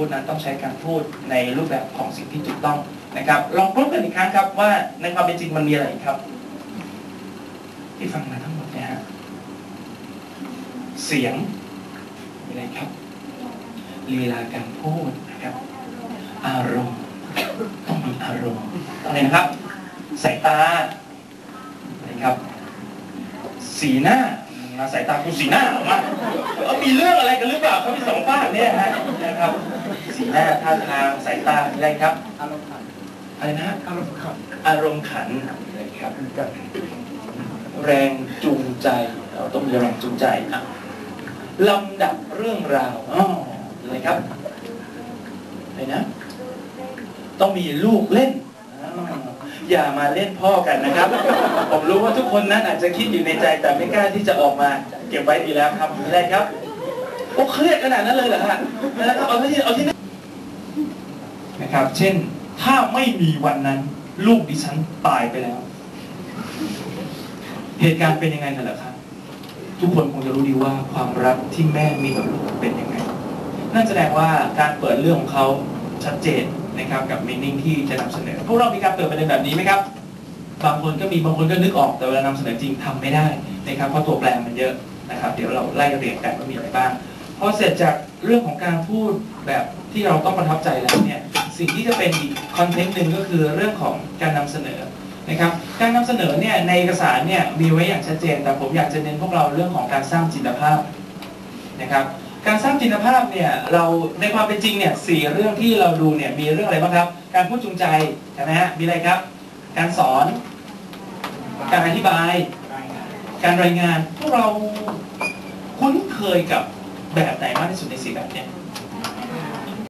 พูดนั้นต้องใช้การพูดในรูปแบบของสิ่งที่ถูกต้องนะครับ ลองพบกันอีกครั้งครับว่าในความเป็นจริงมันมีอะไรครับ ที่ฟังมาทั้งหมดเนี่ยฮะเสียงมีอะไรครับลีลาการพูดนะครับ อารมณ์ต้องมีอารมณ์อะไรนะครับ สายตานะครับ สีหน้า มาสายตาคุณสีหน้าออกมาเอามีเรื่องอะไรกันหรือเปล่าเขามีสองฝ้ากเนี่ยฮะนะครับสีหน้าท่าทางสายตาอะไรครับอารมณ์ขันอะไรนะฮะอารมณ์ขันอารมณ์ขันนะครับแรงจูงใจเราต้องมีแรงจูงใจอะลำดับเรื่องราวอ๋ออะไรครับอะไรนะ ต้องมีลูกเล่นอ๋อ อย่ามาเล่นพ่อกันนะครับ ผมรู้ว่าทุกคนนั้นอาจจะคิดอยู่ในใจแต่ไม่กล้าที่จะออกมา เก็บไว้ดีแล้วครับอะไรครับโอ้เครียดขนาดนั้นเลยเหรอฮะนะครับเอาที่เอาที่นี่นะครับ เช่น ถ้าไม่มีวันนั้น ลูกดิฉันตายไปแล้ว เหตุการณ์เป็นยังไงกันเหรอครับทุกคนคงจะรู้ดีว่าความรักที่แม่มีกับลูกเป็นยังไงนั่นแสดงว่าการเปิดเรื่องของเขาชัดเจน นะครับกับมินิ่งที่จะนำเสนอ พวกเรามีการเปิดประเด็นแบบนี้ไหมครับ บางคนก็มีบางคนก็นึกออกแต่เวลานำเสนอจริงทำไม่ได้นะครับเพราะตัวแปรมันเยอะนะครับ เดี๋ยวเราไล่เรียงกันว่ามีอะไรบ้างพอเสร็จจากเรื่องของการพูดแบบที่เราต้องประทับใจแล้วเนี่ยสิ่งที่จะเป็นอีกคอนเทนต์หนึ่งก็คือเรื่องของการนำเสนอนะครับการนำเสนอเนี่ยในเอกสารเนี่ยมีไว้อย่างชัดเจน แต่ผมอยากจะเน้นพวกเราเรื่องของการสร้างจินตภาพนะครับ การสร้างจินตภาพเนี่ยเราในความเป็นจริงเนี่ยสี่เรื่องที่เราดูเนี่ยมีเรื่องอะไรบ้างครับ การพูดจูงใจใช่ไหมฮะมีอะไรครับ การสอน การอธิบาย การรายงานพวกเราคุ้นเคยกับแบบไหนมากที่สุดในสี่แบบเนี่ย